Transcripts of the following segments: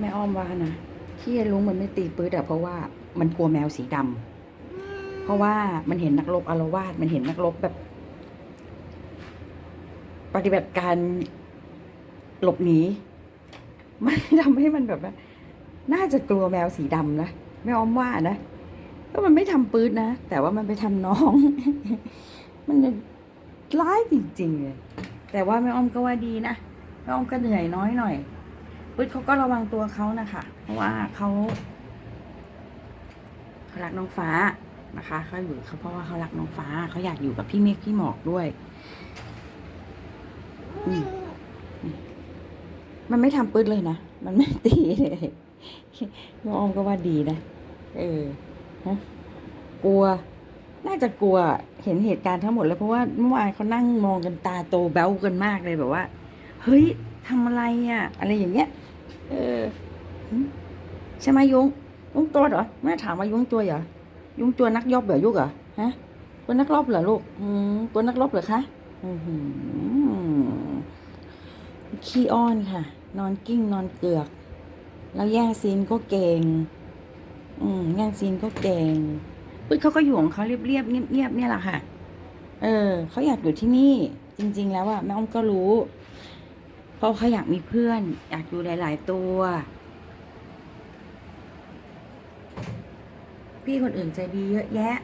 แม่อ้อมว่านะที่ลุงมันไม่ตีปื๊ดอะเพราะว่ามันกลัวแมวสีดำเพราะว่ามันเห็นนักรบอารวาสมันเห็นนักรบแบบ ปฏิบัติการหลบหนีมันทำให้มันแบบว่าน่าจะกลัวแมวสีดำนะแม่อ้อมว่านะก็มันไม่ทำปื๊ดนะแต่ว่ามันไปทำน้อง มันร้ายจริงๆเลยแต่ว่าแม่อ้อมก็ว่าดีนะแม่อ้อมก็เหนื่อยน้อยหน่อย ปื๊ดเขาก็ระวังตัวเขานะคะเพราะว่าเขาเขารักน้องฟ้านะคะเขาอยู่เขาเพราะว่าเขารักน้องฟ้าเขาอยากอยู่กับพี่เมฆพี่หมอกด้วยมันไม่ทำปื๊ดเลยนะมันไม่ตีเลยน้องออมก็ว่าดีนะเออฮะกลัว น่าจะกลัวเห็นเหตุการณ์ทั้งหมดแล้วเพราะว่าเมื่อวานเขานั่งมองกันตาโตแบ้วกันมากเลยแบบว่า เฮ้ยทำอะไรอะ อะไรอย่างเงี้ย เออใช่ไหมยุงยุงตัวเหรอแม่ถามว่ายุงตัวเหรอยุงตัวนักยอบเหรอยุกเหรอฮะตัวนักรบเหรอลูกอืมตัวนักรบเหรอคะอือขี้อ้อนค่ะ นอนกิ้งนอนเกือก แล้วแย่งซีนก็เก่งอืมแย่งซีนก็เก่งปึ๊ดเขาก็อยู่ของเขาเรียบๆเงียบๆเนี่ยแหละค่ะ เออเขาอยากอยู่ที่นี่ จริง ๆ แล้วอะแม่อ้อมก็รู้ เพราะเขาอยากมีเพื่อน อยากอยู่หลาย ๆ ตัว พี่คนอื่นใจดีเยอะแยะ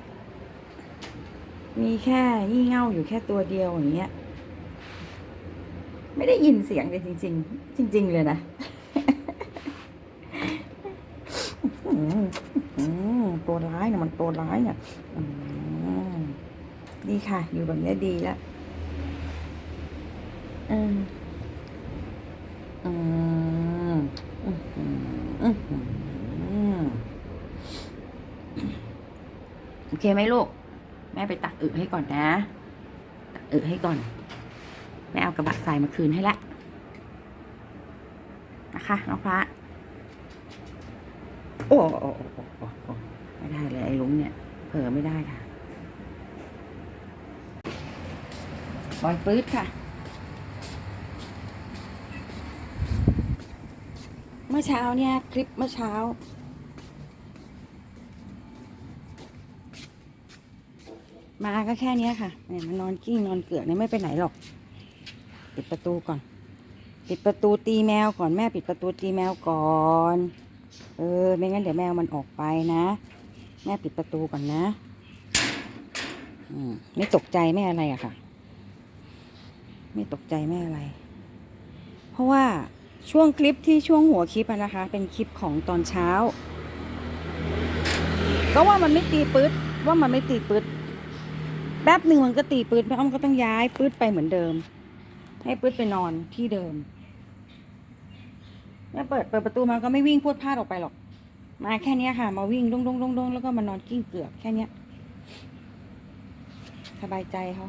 มีแค่ยี่เง่าอยู่แค่ตัวเดียวอย่างเงี้ย ไม่ได้ยินเสียงเลยจริง ๆ จริง ๆ เลยนะตัวร้ายเนี่ยมันตัวร้ายเนี่ยดีค่ะ อยู่แบบเนี้ยดีแล้ว อืม อืมอืมอืมโอเคไหมลูก แม่ไปตักอึให้ก่อนนะ ตักอึให้ก่อน แม่เอากระบะทรายมาคืนให้ละนะคะน้องพระโอ้โอ้โอ้ไม่ได้เลยไอ้ลุงเนี่ย เผลอไม่ได้ค่ะบอลปื๊ดค่ะ มื่อเช้าเนี่ย คลิปเมื่อเช้า มาก็แค่นี้ค่ะเนี่ยมันนอนกิ้งนอนเกลือกเนี่ยไม่ไปไหนหรอก ปิดประตูก่อน ปิดประตูตีแมวก่อนแม่ปิดประตูตีแมวก่อน เออ ไม่งั้นเดี๋ยวแมวมันออกไปนะ แม่ปิดประตูก่อนนะอืมไม่ตกใจไม่อะไรอะค่ะ ไม่ตกใจไม่อะไร เพราะว่า ช่วงคลิปที่ช่วงหัวคลิปนะคะ เป็นคลิปของตอนเช้า ก็ว่ามันไม่ตีปื๊ดว่ามันไม่ตีปื๊ดแป๊บหนึ่งมันก็ตีปื๊ดแม่อ้อมก็ต้องย้ายปื๊ดไปเหมือนเดิม ให้ปื๊ดไปนอนที่เดิมแม่เปิดเปิดประตูมาก็ไม่วิ่งพรวดพลาดออกไปหรอก มาแค่นี้ค่ะ มาวิ่งดงดงดงดงแล้วก็มานอนกิ้งเกือกแค่เนี้ยสบายใจเขา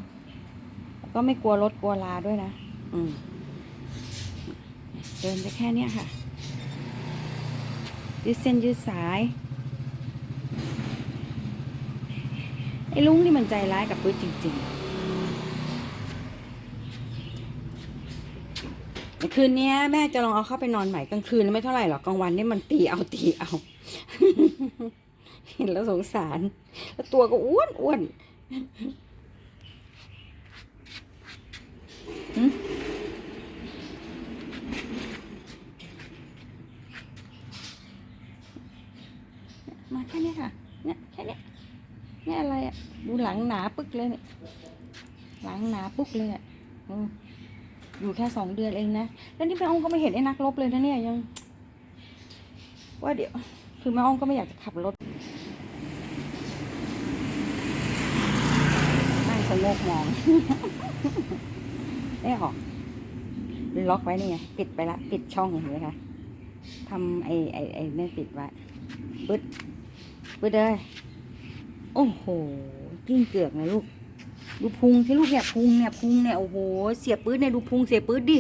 ก็ไม่กลัวรถกลัวลาด้วยนะ อืม เดินไปแค่เนี้ยค่ะ ยืดเส้นยืดสาย ไอ้ลุงนี่มันใจร้ายกับปื้ดจริงๆ คืนเนี้ยแม่จะลองเอาเข้าไปนอนใหม่กลางคืนไม่เท่าไหร่หรอกกลางวันนี่มันตีเอาตีเอาเห็นแล้วสงสาร แล้วตัวก็อ้วนอ้วนหึมาแค่เนี้ยค่ะ เนี่ยแค่เนี้ยเนี่ยอะไรอะ ดูหลังหนาปึ๊ก เลยเนี่ยหลังหนาปึ๊กเลยอะอืมอยู่แค่สองเดือนเองนะ แล้วนี่แม่อ้อมก็ไม่เห็นไอ้นักรบเลยนะเนี่ยยัง ว่าเดี๋ยว คือแม่อ้อมก็ไม่อยากจะขับรถนั่งสงบมองไม่ออก ล็อกไว้นี่ไงปิดไปละ ปิดช่องเห็นไหมคะทำไอ้ไอ้ไอ้นี่ปิดไว้ปึ๊ดปึ๊ดเลยโอ้โห กิ้งเกือกนะลูก ดูพุงที่ลูกเนี่ยพุงเนี่ยพุงเนี่ยโอ้โหเสียปื๊ดเนี่ยดูพุงเสียปื๊ดดิ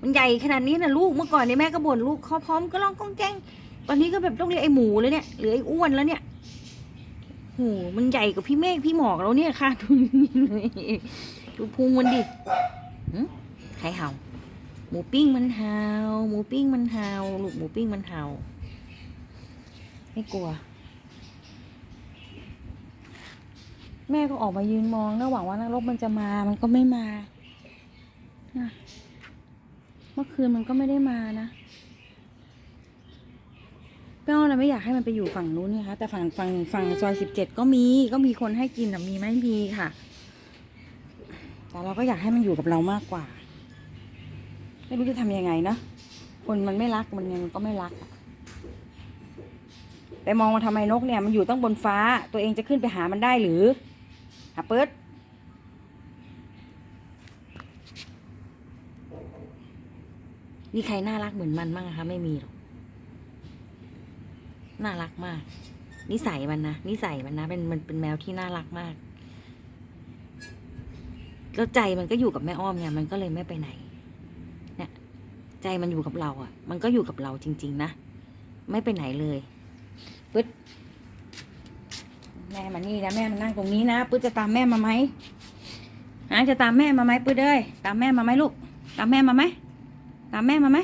มันใหญ่ขนาดนี้นะลูกเมื่อก่อนเนี่ยแม่ก็บ่นลูกเขาพร้อมก็ร้องก้องแจ้งตอนนี้ก็แบบต้องเรียกไอ้หมูเลยเนี่ยหรือไอ้อ้วนแล้วเนี่ยโอ้โหมันใหญ่กว่าพี่เมฆพี่หมอกแล้วเนี่ยค่ะดูดูพุงมันดิหึใครเห่า หมูปิ้งมันเห่าหมูปิ้งมันเห่าลูกหมูปิ้งมันเห่าไม่กลัว แม่ก็ออกมายืนมองนะหวังว่านรกมันจะมา มันก็ไม่มานะเมื่อคืนมันก็ไม่ได้มานะก็เราไม่อยากให้มันไปอยู่ฝั่งนู้นนี่ยคะแต่ฝั่งฝั่งฝั่งซอยสิบเจ็ดก็มี ก็มีคนให้กินแต่มีไหม่มีค่ะ แต่เราก็อยากให้มันอยู่กับเรามากกว่า ไม่รู้จะทำยังไงเนาะคนมันไม่รักมันยังก็ไม่รักอะแต่มองมาทำไมนกเนี่ยมันอยู่ต้องบนฟ้า ตัวเองจะขึ้นไปหามันได้หรือ หาเปิดมีใครน่ารักเหมือนมันบ้างคะไม่มีหรอก น่ารักมาก นิสัยมันนะนิสัยมันนะเป็นมันเป็นแมวที่น่ารักมาก แล้วใจมันก็อยู่กับแม่อ้อมไงมันก็เลยไม่ไปไหน เนี่ย ใจมันอยู่กับเราอะ่ะ มันก็อยู่กับเราจริง ๆ นะ ไม่ไปไหนเลยปึ๊ดแม่มานี่นะแม่มานั่งตรงนี้นะปึ๊ดจะตามแม่มาไหมฮะจะตามแม่มาไหมปึ๊ดเอ้ยตามแม่มาไหมลูก ตามแม่มาไหมตามแม่มาไหม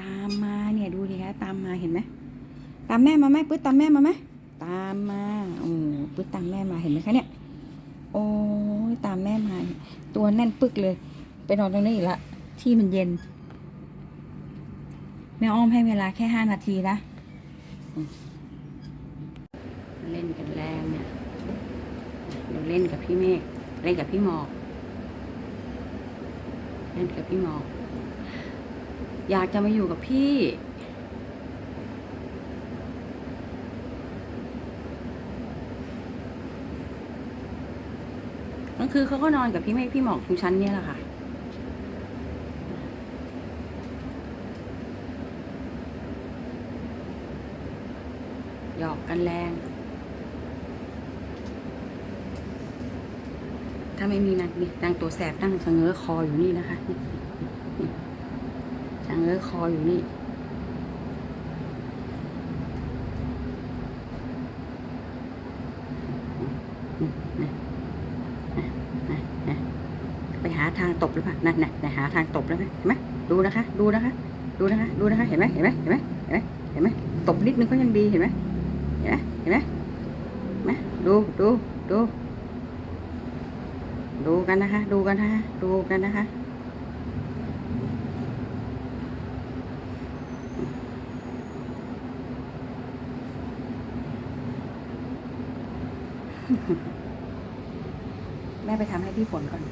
ตามมาเนี่ยดูดิคะตามมาเห็นไหมตามแม่มาไหมปึ๊ดตามแม่มาไหมตามมาโอ้ปึ๊ดตามแม่มาเห็นไหมคะเนี่ยโอ้ยตามแม่มาตัวแน่นปึกเลยไปนอนตรงนี้อีกละที่มันเย็นแม่อ้อมให้เวลาแค่ห้านาทีนะเล่นกันแรงเนี่ย เล่นกับพี่เมฆเล่นกับพี่หมอกเล่นกับพี่หมอกอยากจะมาอยู่กับพี่ กลางคืนเขาก็นอนกับพี่เมฆพี่หมอกทุกชั้นเนี่ยแหละค่ะหยอกกันแรง ถ้าไม่มีนางนี่นางตัวแสบนั่งชะเง้อคออยู่นี่นะคะนี่นี่ชะเง้อคออยู่นี่ ไปหาทางตบหรือเปล่านั่นน่ะหาทางตบแล้วนะเห็นไหมดูนะคะ ดูนะคะ ดูนะคะ ดูนะคะ เห็นไหมเห็นไหมเห็นไหมเห็นไหมเห็นไหมตบนิดนึงก็ยังดี เห็นไหมเห็นไหมเห็นไหมดูดูดู ดูกันนะคะ ดูกันนะคะ ดูกันนะคะ แม่ไปทำให้พี่ฝนก่อน